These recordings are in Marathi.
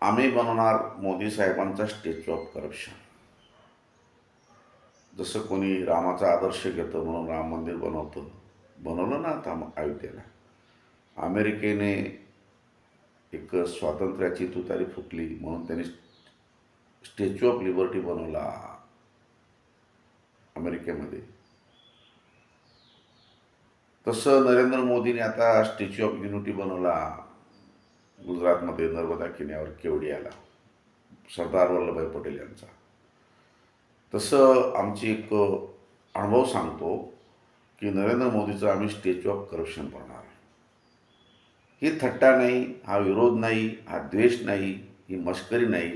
आम्ही बनवणार मोदी साहेबांचा स्टेच्यू ऑफ करप्शन जसं कोणी रामाचा आदर्श घेतं म्हणून राम मंदिर बनवतं बनवलं ना आता मग अयोध्येला. अमेरिकेने एक स्वातंत्र्याची तुतारी फुटली म्हणून त्यांनी स्टॅच्यू ऑफ लिबर्टी बनवला अमेरिकेमध्ये. तसं नरेंद्र मोदीने आता स्टॅच्यू ऑफ युनिटी बनवला. गुजरातमध्ये नर्मदा किनाऱ्यावर केवडियाला सरदार वल्लभभाई पटेल यांचा. तसं आमची एक अनुभव सांगतो की नरेंद्र मोदीचं आम्ही स्टॅच्यू ऑफ करप्शन बनवणार आहे. ही थट्टा नाही हा विरोध नाही हा द्वेष नाही ही मस्करी नाही.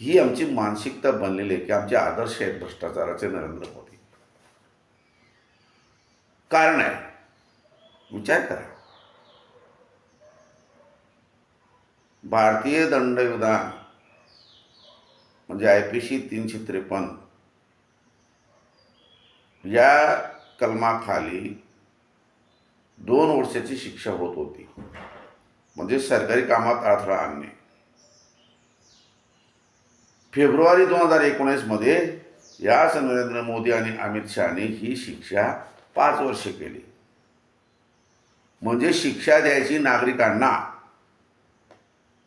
ही आमची मानसिकता बनलेली आहे की आमचे आदर्श आहेत भ्रष्टाचाराचे नरेंद्र मोदी. कारण आहे विचार करा. भारतीय दंडविधान म्हणजे आय पी सी तीनशे त्रेपन्न. या कलमाखाली दोन वर्षाची शिक्षा होत होती. म्हणजे सरकारी कामात अडथळा आणणे. फेब्रुवारी दोन हजार एकोणीसमध्ये याच नरेंद्र मोदी आणि अमित शहाने ही शिक्षा पाच वर्ष केली. म्हणजे शिक्षा द्यायची नागरिकांना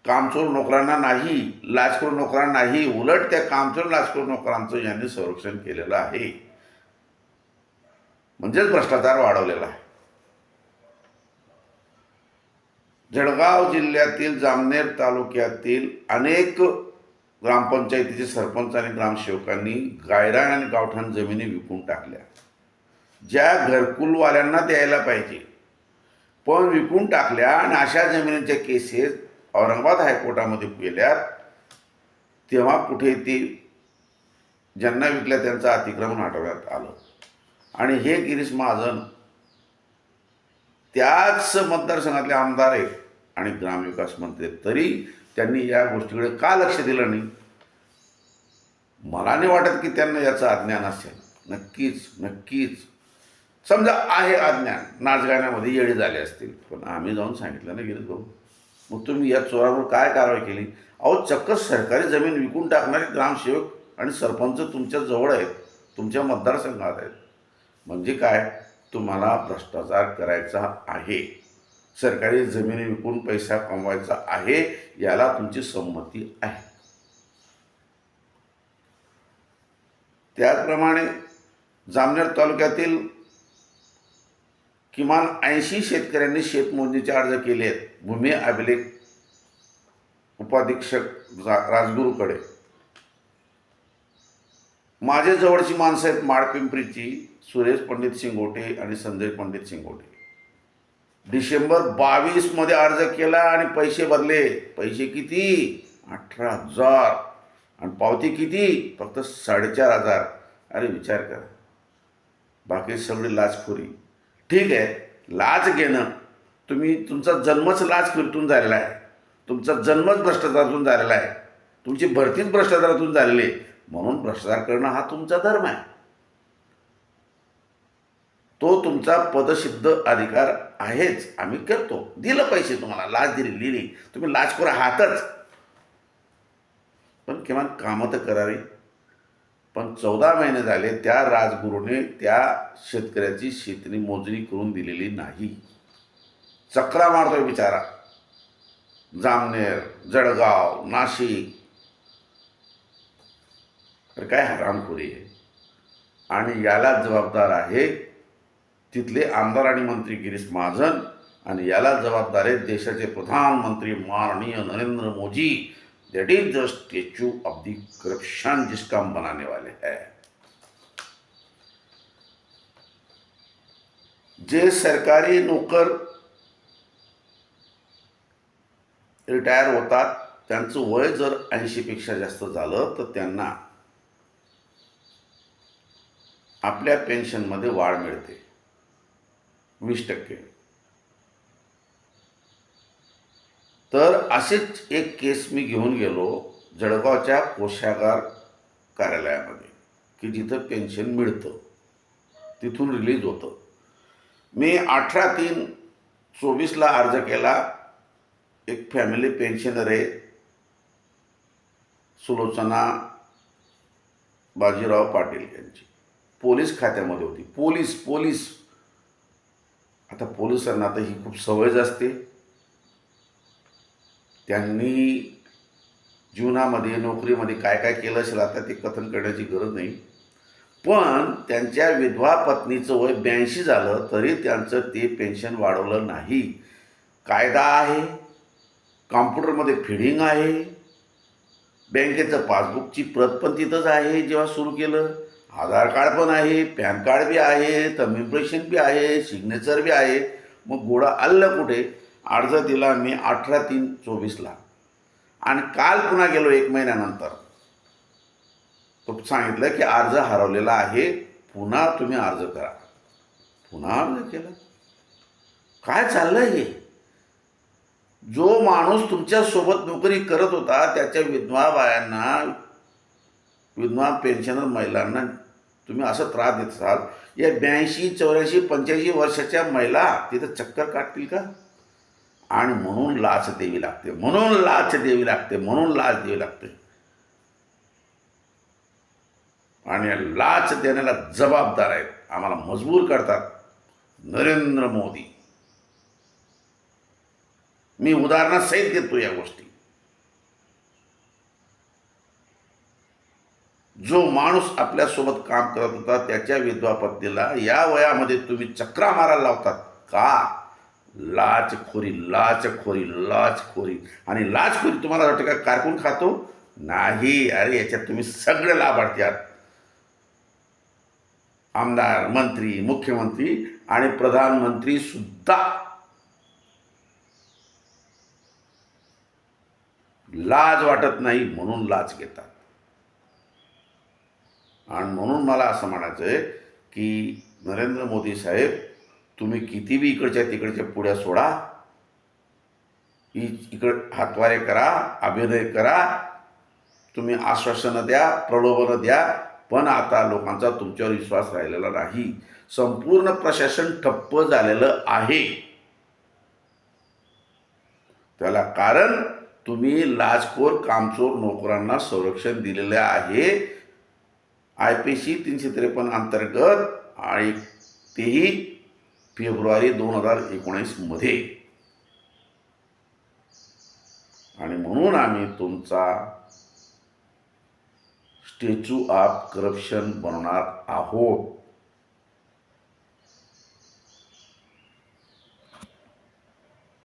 कामचोर नोकरांना नाही लाचखोर नोकरांना नाही उलट त्या कामचोर लाचखोर नोकरांचं यांनी संरक्षण केलेलं आहे. म्हणजेच भ्रष्टाचार वाढवलेला आहे. जळगाव जिल्ह्यातील जामनेर तालुक्यातील अनेक ग्रामपंचायतीचे सरपंच आणि ग्रामसेवकांनी गायरान आणि गावठाण जमिनी विकून टाकल्या. ज्या घरकुलवाल्यांना द्यायला पाहिजे. पण विकून टाकल्या आणि अशा जमिनीच्या केसेस औरंगाबाद हायकोर्टामध्ये गेल्यात तेव्हा कुठे ती ज्यांना विकल्या त्यांचं अतिक्रमण हटवण्यात आलं. आणि हे गिरीश महाजन त्याच मतदारसंघातले आमदार आहेत आणि ग्रामविकास मंत्री आहेत. तरी त्यांनी या गोष्टीकडे का लक्ष दिलं नाही? मला नाही वाटत की त्यांना याचं अज्ञान असेल. नक्कीच नक्कीच. समजा आहे अज्ञान. नाचगाण्यामध्ये येडे झाले असतील. पण आम्ही जाऊन सांगितलं ना गिरीश भाऊ? मग तुम्ही या चोरावर काय कारवाई केली? अहो चक्क सरकारी जमीन विकून टाकणारे ग्रामसेवक आणि सरपंच तुमच्या जवळ आहेत तुमच्या मतदारसंघात आहेत. म्हणजे काय? तुम्हाला भ्रष्टाचार करायचा आहे. सरकारी जमिनी विकून पैसा कमवायचा आहे याला तुमची संमती आहे. त्याचप्रमाणे जामनेर तालुक्यातील किमान ऐंशी शेतकऱ्यांनी शेतमोजणीचे अर्ज केले आहेत. भूमी अभिलेख उपाधीक्षक राजगुरूकडे. माझे जवळची माणसं आहेत माळपिंपरीची सुरेश पंडित सिंगोटे आणि संजय पंडित सिंगोटे डिसेंबर बावीसमध्ये अर्ज केला आणि पैसे भरले. पैसे किती? अठरा हजार. आणि पावती किती? फक्त साडेचार हजार. अरे विचार करा. बाकी सगळी लाचखोरी. ठीक आहे. लाच घेणं. तुम्ही तुमचा जन्मच लाचखोरीतून झालेला आहे. तुमचा जन्मच भ्रष्टाचारातून झालेला आहे. तुमची भरतीच भ्रष्टाचारातून झालेली आहे. म्हणून भ्रष्टाचार करणं हा तुमचा धर्म आहे. तो तुमचा पदसिद्ध अधिकार आहेच. आम्ही करतो. दिलं पैसे तुम्हाला. लाच दिली लिहिली. तुम्ही लाचखोर आहातच. पण किमान कामं तर करावी. पण चौदा महिने झाले त्या राजगुरूने त्या शेतकऱ्याची शेतनी मोजणी करून दिलेली नाही. चक्रा मारतोय बिचारा. जामनेर जळगाव नाशिक. तर काय हरामखोरी आहे. आणि याला जबाबदार आहे तिथले आमदार आणि मंत्री गिरीश महाजन आणि याला जबाबदार आहेत देशाचे प्रधानमंत्री माननीय Narendra Modi. That is the statue of the corruption जिसका हम बनाने वाले हैं। जे सरकारी नोकर रिटायर होतात त्यांचं वय जर ऐंशीपेक्षा जास्त झालं तर त्यांना आपल्या पेन्शनमध्ये वाढ मिळते. वीस टक्के. तर असेच एक केस मी घेऊन गेलो जळगावच्या कोशागार कार्यालयामध्ये की जिथं पेन्शन मिळतं. तिथून रिलीज होतं. मी अठरा तीन चोवीसला अर्ज केला एक फॅमिली पेन्शनर आहे सुलोचना बाजीराव पाटील यांची. पोलीस खात्यामध्ये होती. Police police. आता पोलिसांना आता ही खूप सवयच असते त्यांनी जीवनामध्ये नोकरीमध्ये काय काय केलं असेल आता ते कथन करण्याची गरज नाही. पण त्यांच्या विधवा पत्नीचं वय ब्याऐंशी झालं तरी त्यांचं ते पेन्शन वाढवलं नाही. कायदा आहे कॉम्प्युटरमध्ये फिडिंग आहे बँकेचं पासबुकची प्रत पण तिथंच आहे जेव्हा सुरू केलं. आधार कार्ड पण आहे पॅन कार्ड बी आहे तमिम्प्रेशन इम्प्रेशन बी आहे सिग्नेचर बी आहे. मग गोडा आलं कुठे? अर्ज दिला मी अठरा तीन चोवीसला. आणि काल पुन्हा गेलो एक महिन्यानंतर. तो सांगितलं की अर्ज हरवलेला आहे पुन्हा तुम्ही अर्ज करा. पुन्हा अर्ज केला. काय चाललंय हे? जो माणूस तुमच्यासोबत नोकरी करत होता त्याच्या विधवा बायांना विधवा पेन्शनर महिलांना तुम्ही असं त्रास देत असाल. या ब्याऐंशी चौऱ्याऐंशी पंच्याऐंशी वर्षाच्या महिला तिथं चक्कर काढतील का? आणि म्हणून लाच द्यावी लागते म्हणून लाच द्यावी लागते म्हणून लाच द्यावी लागते. आणि लाच देण्याला जबाबदार आहेत आम्हाला मजबूर करतात नरेंद्र मोदी. मी उदाहरणासहित देतो या गोष्टी. जो माणूस आपल्यासोबत काम करत होता त्याच्या विधवा पत्नीला या वयामध्ये तुम्ही चक्रा मारायला लावतात. का? लाचखोरी लाचखोरी लाचखोरी. आणि लाचखोरी तुम्हाला वाटतं का कारकून खातो? नाही. अरे याच्यात तुम्ही सगळे लाभार्थी आहात. आमदार मंत्री मुख्यमंत्री आणि प्रधानमंत्री सुद्धा. लाज वाटत नाही म्हणून लाच घेतात. आणि म्हणून मला असं म्हणायचं आहे की नरेंद्र मोदी साहेब तुम्ही किती बी इकडच्या तिकडच्या पुढ्या सोडा. ही इकड हातवारे करा अभिनय करा. तुम्ही आश्वासनं द्या प्रलोभनं द्या पण आता लोकांचा तुमच्यावर विश्वास राहिलेला नाही. संपूर्ण प्रशासन ठप्प झालेलं आहे. त्याला कारण तुम्ही लाचखोर कामचोर नोकरांना संरक्षण दिलेले आहे. आय पी सी तीनशे त्रेपन्न अंतर्गत आणि तेही फेब्रुवारी दोन हजार एकोणीसमध्ये आणि म्हणून आम्ही तुमचा स्टॅच्यू ऑफ करप्शन बनवणार आहोत.